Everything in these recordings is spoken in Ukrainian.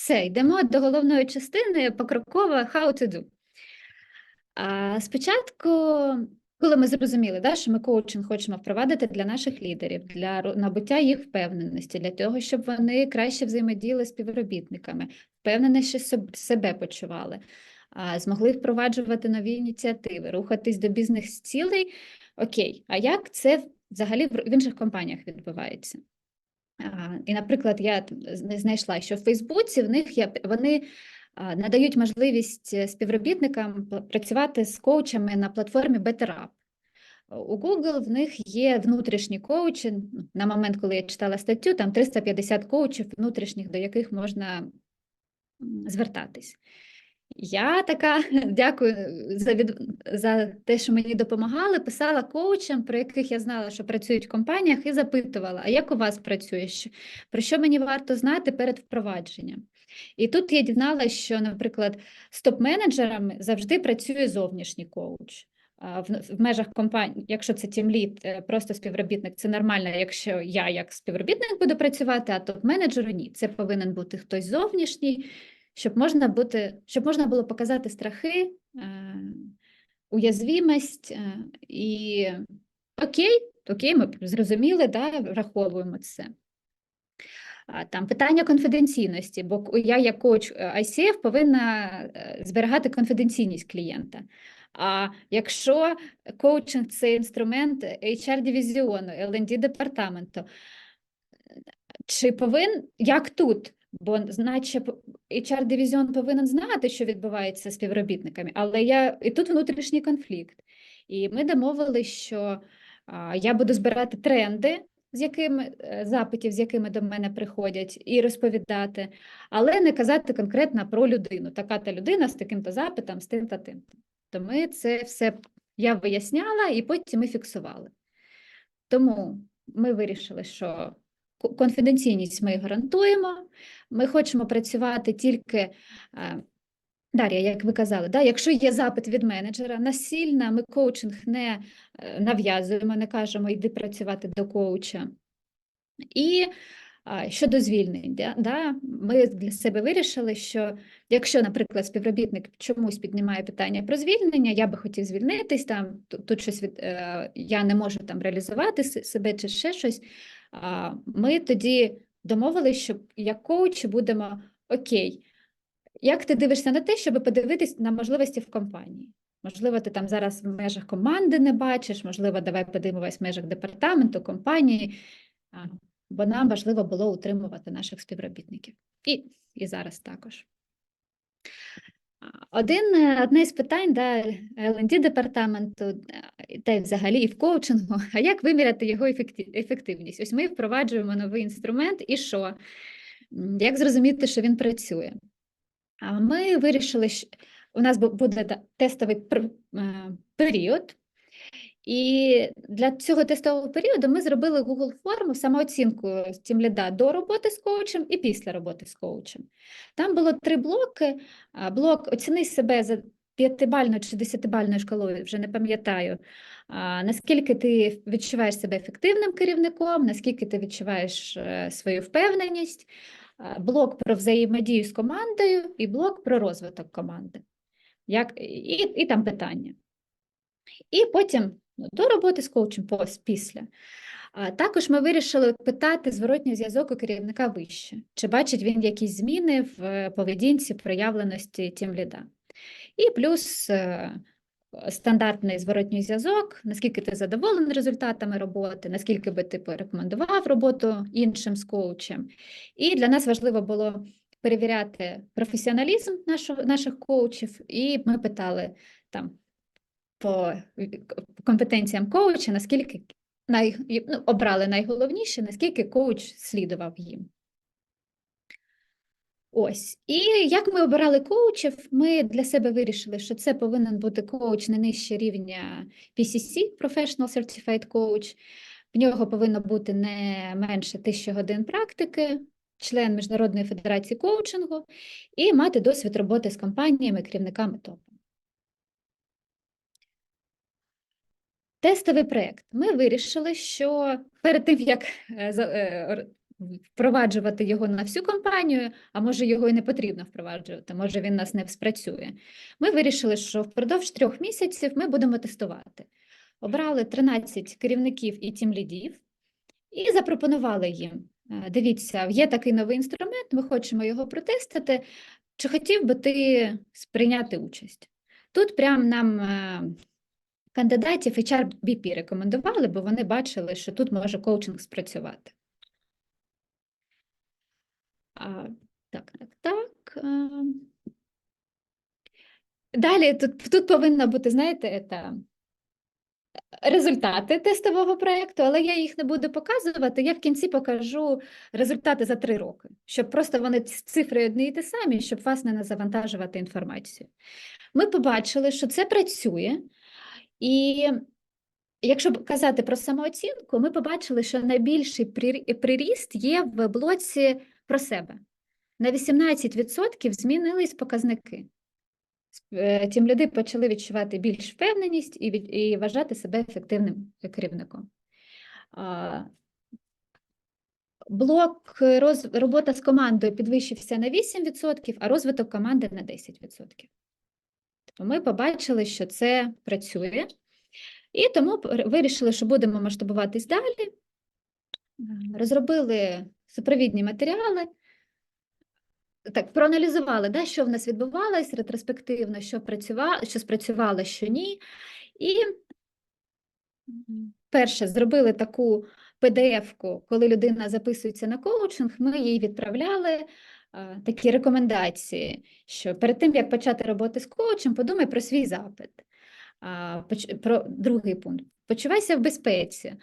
Все, йдемо до головної частини покроково how to do. А, спочатку, коли ми зрозуміли, да, що ми коучинг хочемо впровадити для наших лідерів, для набуття їх впевненості, для того, щоб вони краще взаємодіяли з співробітниками, впевненіше себе почували, а, змогли впроваджувати нові ініціативи, рухатись до бізнес-цілей. Окей, а як це взагалі в інших компаніях відбувається? І, наприклад, я знайшла, що в Фейсбуці в них є вони надають можливість е, співробітникам працювати з коучами на платформі BetterUp. У Google в них є внутрішні коучі. На момент, коли я читала статтю, там 350 коучів внутрішніх, до яких можна звертатись. Я така дякую за, від... за те, що мені допомагали. Писала коучам, про яких я знала, що працюють в компаніях, і запитувала, а як у вас працює? Про що мені варто знати перед впровадженням? І тут я дізналася, що, наприклад, з топ-менеджерами завжди працює зовнішній коуч. В, межах компанії, якщо це тімлід, просто співробітник, це нормально, якщо я як співробітник буду працювати, а топ-менеджеру ні. Це повинен бути хтось зовнішній, щоб можна бути, щоб можна було показати страхи, е, уязвимість е, і окей, окей, ми зрозуміли, да, враховуємо це. Там питання конфіденційності, бо я як коуч е, ICF повинна зберігати конфіденційність клієнта. А якщо коучинг це інструмент HR-дивізіону, L&D департаменту, чи повинен, як тут? Бо наче п- HR-дивізіон повинен знати, що відбувається з співробітниками, але я і тут внутрішній конфлікт. І ми домовилися, що я буду збирати тренди, з якими е, запитів, з якими до мене приходять, і розповідати, але не казати конкретно про людину. Така та людина з таким-то запитом, з тим та тим. То ми це все я виясняла і потім ми фіксували. Тому ми вирішили, що конфіденційність ми гарантуємо. Ми хочемо працювати тільки, е, Дар'я, як ви казали, да, якщо є запит від менеджера, насильно ми коучинг не е, нав'язуємо, не кажемо, йди працювати до коуча. І щодо звільнень, да, ми для себе вирішили, що якщо, наприклад, співробітник чомусь піднімає питання про звільнення, я би хотів звільнитись, там тут, щось від, е, я не можу там реалізувати себе чи ще щось. Ми тоді домовилися, що як коучі будемо окей. Як ти дивишся на те, щоб подивитись на можливості в компанії? Можливо, ти там зараз в межах команди не бачиш, можливо, давай подивимось в межах департаменту, компанії, бо нам важливо було утримувати наших співробітників. І, і зараз також. Один, е, одне з питань да, L&D департаменту, е, та й взагалі і в коучингу, а як виміряти його ефективність? Ось ми впроваджуємо новий інструмент, і що? Як зрозуміти, що він працює? А ми вирішили, що у нас буде тестовий е, період, і для цього тестового періоду ми зробили Google форму самооцінку тімліда до роботи з коучем і після роботи з коучем. Там було три блоки. Блок оціни себе за п'ятибальною чи десятибальною шкалою, вже не пам'ятаю. Наскільки ти відчуваєш себе ефективним керівником, наскільки ти відчуваєш е, свою впевненість, блок про взаємодію з командою і блок про розвиток команди. Як, і, і там питання. І потім ну, до роботи з коучем після. Також ми вирішили питати зворотній зв'язок у керівника вище. Чи бачить він якісь зміни в е, поведінці, проявленості тімліда. І плюс е, стандартний зворотній зв'язок, наскільки ти задоволений результатами роботи, наскільки би ти порекомендував роботу іншим з коучем. І для нас важливо було перевіряти професіоналізм нашого, наших коучів, і ми питали там по компетенціям коуча, наскільки най, ну, обрали найголовніше, наскільки коуч слідував їм. Ось. І як ми обирали коучів, ми для себе вирішили, що це повинен бути коуч не нижче рівня PCC, Professional Certified Coach. В нього повинно бути не менше тисячі годин практики, член Міжнародної федерації коучингу і мати досвід роботи з компаніями, керівниками топу. Тестовий проєкт. Ми вирішили, що перед тим, як е, е, впроваджувати його на всю компанію, а може його і не потрібно впроваджувати, може він нас не спрацює. Ми вирішили, що впродовж трьох місяців ми будемо тестувати. Обрали 13 керівників і тімлідів і запропонували їм. е, Дивіться, є такий новий інструмент, ми хочемо його протестити. Чи хотів би ти сприйняти участь? Тут прям нам кандидатів HRBP рекомендували, бо вони бачили, що тут може коучинг спрацювати. А, так, так, так. е. Далі тут, тут повинно бути, знаєте, це, результати тестового проєкту, але я їх не буду показувати. Я в кінці покажу результати за три роки, щоб просто вони цифри одні і ті самі, щоб вас не завантажувати інформацію. Ми побачили, що це працює, і якщо казати про самооцінку, ми побачили, що найбільший приріст є в блоці про себе. На 18% змінились показники. Е, Тім люди почали відчувати більш впевненість і, від, і вважати себе ефективним керівником. Блок роз, робота з командою підвищився на 8%, а розвиток команди на 10%. Ми побачили, що це працює, і тому вирішили, що будемо масштабуватись далі. Розробили супровідні матеріали. Так, проаналізували, да, що в нас відбувалось ретроспективно, що працювало, що спрацювало, що ні. І перше, зробили таку PDF-ку, коли людина записується на коучинг, ми їй відправляли а, такі рекомендації, що перед тим, як почати роботи з коучем, подумай про свій запит. Про другий пункт. Почувайся в безпеці.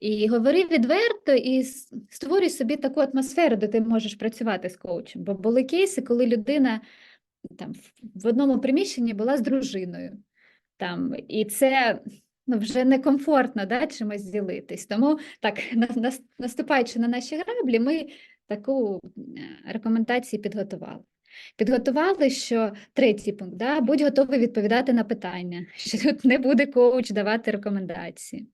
І говори відверто і створюй собі таку атмосферу, де ти можеш працювати з коучем. Бо були кейси, коли людина там в одному приміщенні була з дружиною. Там, і це ну, вже некомфортно да, чимось ділитись. Тому так, на- нас- наступаючи на наші граблі, ми таку е, рекомендацію підготували. Підготували, що третій пункт, да, будь готовий відповідати на питання, що тут не буде коуч давати рекомендації.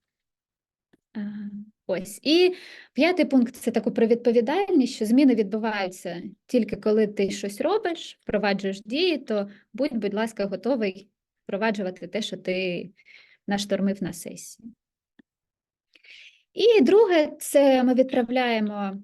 Ось. І п'ятий пункт це таку про відповідальність, що зміни відбуваються тільки коли ти щось робиш, впроваджуєш дії, то будь, будь ласка, готовий впроваджувати те, що ти наштормив на сесії. І друге, це ми відправляємо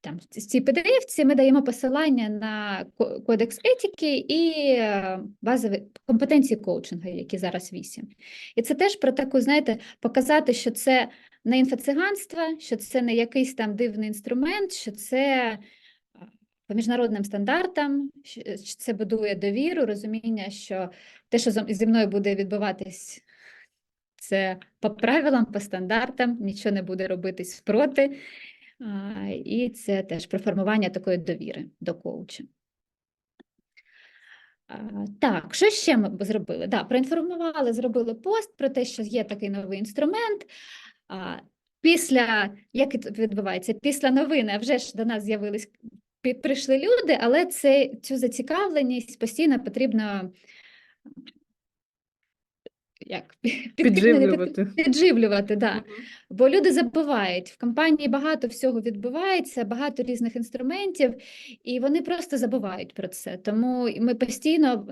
там, з цій PDF, ми даємо посилання на кодекс етики і е, базові компетенції коучингу, які зараз вісім. І це теж про таку, знаєте, показати, що це не інфоциганство, що це не якийсь там дивний інструмент, що це по міжнародним стандартам, що це будує довіру, розуміння, що те, що зі мною буде відбуватись, це по правилам, по стандартам, нічого не буде робитись спроти. І це теж про формування такої довіри до коуча. Так, що ще ми зробили? Да, проінформували, зробили пост про те, що є такий новий інструмент. Після, як відбувається, після новини, вже ж до нас з'явились, прийшли люди, але це, цю зацікавленість постійно потрібно як, Підживлювати. Підживлювати, да. Бо люди забувають, в компанії багато всього відбувається, багато різних інструментів, і вони просто забувають про це. Тому ми постійно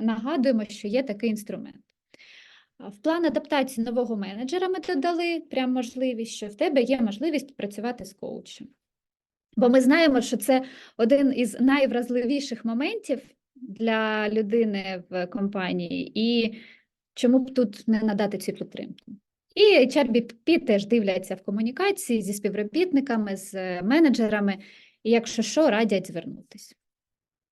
нагадуємо, що є такий інструмент. В план адаптації нового менеджера ми додали прям можливість, що в тебе є можливість працювати з коучем. Бо ми знаємо, що це один із найвразливіших моментів для людини в компанії, і чому б тут не надати цю підтримку. І HRBP теж дивляться в комунікації зі співробітниками, з е, менеджерами, і якщо що, радять звернутися.